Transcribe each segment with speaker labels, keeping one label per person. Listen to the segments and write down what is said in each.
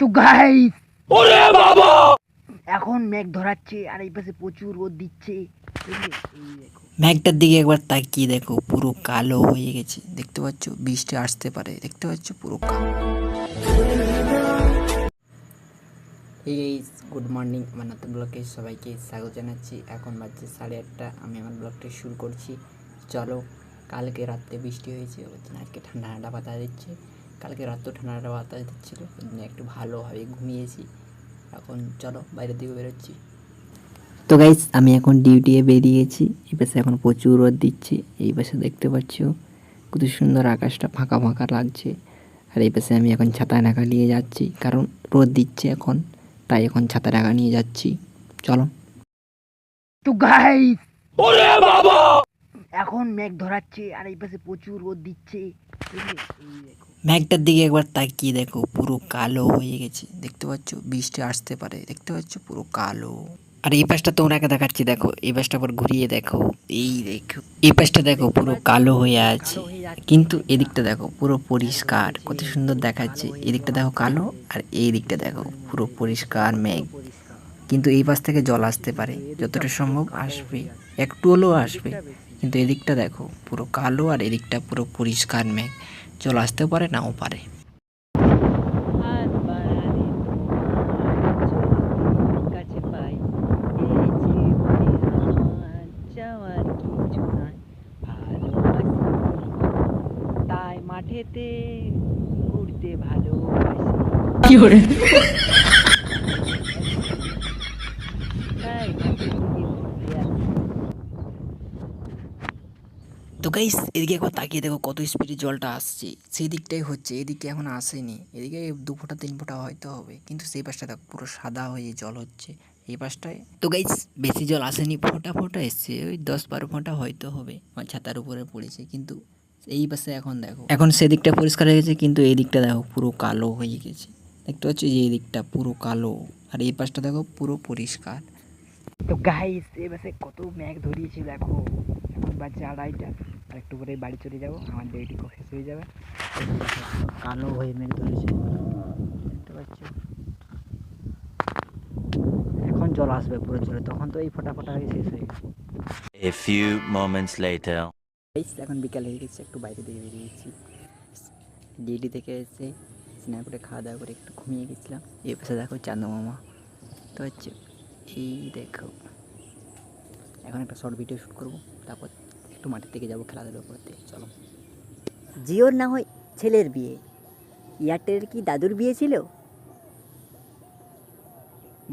Speaker 1: তো গাইস এখন মেঘ ধরাচ্ছে আর এই পাশে প্রচুর রোদ দিচ্ছে। বুঝলে? এই দেখো।
Speaker 2: ম্যাগটার দিকে একবার তাকিয়ে দেখো পুরো কালো হয়ে গেছে। দেখতে পাচ্ছ? বৃষ্টি আসতে পারে। দেখতে পাচ্ছ? পুরো কালো। এই গুড মর্নিং আমার নতুন ব্লগে সবাইকে স্বাগত জানাচ্ছি। এখন বাজছে সাড়ে আটটা। আমি আমার ব্লগটা শুরু করছি। চলো কালকে রাত্রে বৃষ্টি হয়েছে ওই জন্য আজকে ঠান্ডা ঠান্ডা বাতাস দিচ্ছে। কালকে রাত্রেও ঠান্ডা ঠান্ডা বাতাস দিচ্ছিল ওই জন্য একটু ভালোভাবে ঘুমিয়েছি। এখন চলো বাইরের দিকে বেরোচ্ছি। তো গাইস আমি এখন ডিউটিয়ে বেরিয়েছি এই পাশে এখন প্রচুর রোদ দিচ্ছে এই পাশে দেখতে পাচ্ছ কত সুন্দর আকাশটা ফাঁকা ফাঁকা লাগছে। আর এই পাশে আমি এখন ছাতা ঢাকা নিয়ে যাচ্ছি কারণ রোদ দিচ্ছে এখন তাই এখন ছাতা ঢাকা নিয়ে যাচ্ছি। চলো।
Speaker 1: তো গাইস এখন মেঘ ধরাচ্ছে আর এই পাশে প্রচুর রোদ দিচ্ছে। এই দেখো।
Speaker 2: ম্যাগটার দিকে একবার তাকিয়ে দেখো, পুরো কালো হয়ে গেছে। দেখতে পাচ্ছ? বৃষ্টি আসতে পারে। দেখতে পাচ্ছ? পুরো কালো। আর এই পাশটা তোমরাকে দেখাচ্ছি, দেখো। এই পাশটা আবার ঘুরিয়ে দেখো। এই দেখো। এই পাশটা দেখো, পুরো কালো হয়ে আছে। কিন্তু এদিকটা দেখো, পুরো পরিষ্কার। কত সুন্দর দেখাচ্ছে। এদিকটা দেখো কালো আর এই দিকটা দেখো, পুরো পরিষ্কার মেঘ। কিন্তু এই পাশ থেকে জল আসতে পারে। যতটা সম্ভব আসবে। একটু হলেও আসবে। কিন্তু এদিকটা দেখো, পুরো কালো আর এদিকটা পুরো পরিষ্কার মেঘ। জল আসতেও পারে নাও পারে।
Speaker 1: তাই মাঠেতে ঘুরতে ভালোবাসি। তাই
Speaker 2: তো গাইস এদিকে একবার তাকিয়ে দেখো কত স্পিডে জলটা আসছে। সেই দিকটাই হচ্ছে, এদিকে এখন আসেনি। এদিকে দু ফোঁটা, তিন ফোঁটা হয়তো হবে। কিন্তু সেই পাশটা দেখো, পুরো সাদা হয়ে জল হচ্ছে। এই পাশটায় তো গাইস বেশি জল আসেনি, ফোঁটা ফোঁটা এসছে। ওই দশ বারো ফোঁটা হয়তো হবে, আমার ছাতার উপরে পড়েছে। কিন্তু এই পাশে এখন দেখো। এখন সেদিকটা পরিষ্কার হয়ে গেছে, কিন্তু এই দিকটা দেখো পুরো কালো হয়ে গেছে। দেখতে পাচ্ছ যে এই দিকটা পুরো কালো। আর এই পাশটা দেখো পুরো পরিষ্কার।
Speaker 1: তো গাইস এবারে কত ম্যাগ ধরিয়েছি, দেখো। এখন বাজে আড়াইটা আর একটু পরে বাড়ি চলে যাব। আমার ডিউটি শেষ হয়ে যাবে? কালো হয়ে মেঘ ধরেছে দেখতে পাচ্ছ? এখন জল আসবে পুরো চলে তখন তো এই ফোটা ফোটা হয়ে শেষ হয়ে গেছে।
Speaker 3: A few moments later.
Speaker 2: এখন বিকাল হয়ে গেছে একটু বাইরে থেকে বেরিয়েছি ডিউটি থেকে এসে স্নান করে খাওয়া দাওয়া করে একটু ঘুমিয়ে গেছিলাম। এই পাশে দেখো চাঁদা মামা। তো হচ্ছে এই দেখো। এখন একটা শর্ট ভিডিও শ্যুট করব তারপর একটু মাঠের থেকে যাব খেলাধুলো করতে চলো।
Speaker 4: জিওর না হয় ছেলের বিয়ে। এয়ারটেলের কি দাদুর বিয়ে ছিল?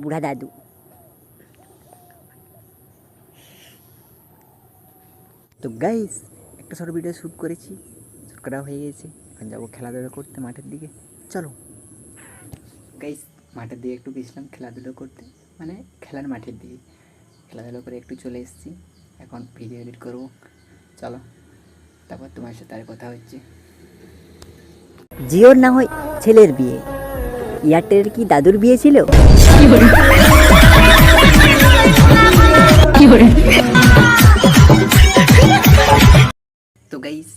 Speaker 4: বুড়া দাদু।
Speaker 2: তো গাইস একটা শর্ট ভিডিও শ্যুট করেছি। শ্যুট করা হয়ে গেছে। এখন যাব খেলাধুলো করতে মাঠের দিকে। চলো। গাইস মাঠের দিকে একটু গেছিলাম খেলাধুলো করতে। মানে খেলার মাঠের দিকে। খেলাধুলো করে একটু চলে এসেছি। এখন ভিডিও এডিট করব। চলো তারপর তোমার সাথে আর কথা হচ্ছে।
Speaker 4: জিওর না হয় ছেলের বিয়ে। এয়ারটেলের কি দাদুর বিয়ে ছিল?
Speaker 2: তো গাইস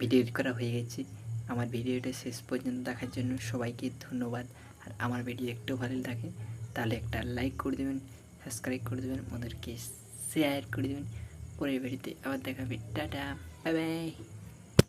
Speaker 2: ভিডিও করা হয়ে গেছে। আমার ভিডিওটা শেষ পর্যন্ত দেখার জন্য সবাইকে ধন্যবাদ। আর আমার ভিডিও একটু ভালো লাগে তাহলে একটা লাইক করে দেবেন সাবস্ক্রাইব করে দেবেন ওদেরকে শেয়ার করে দেবেন। পরের ভিডিওতে আবার দেখাবে। Tata bye bye.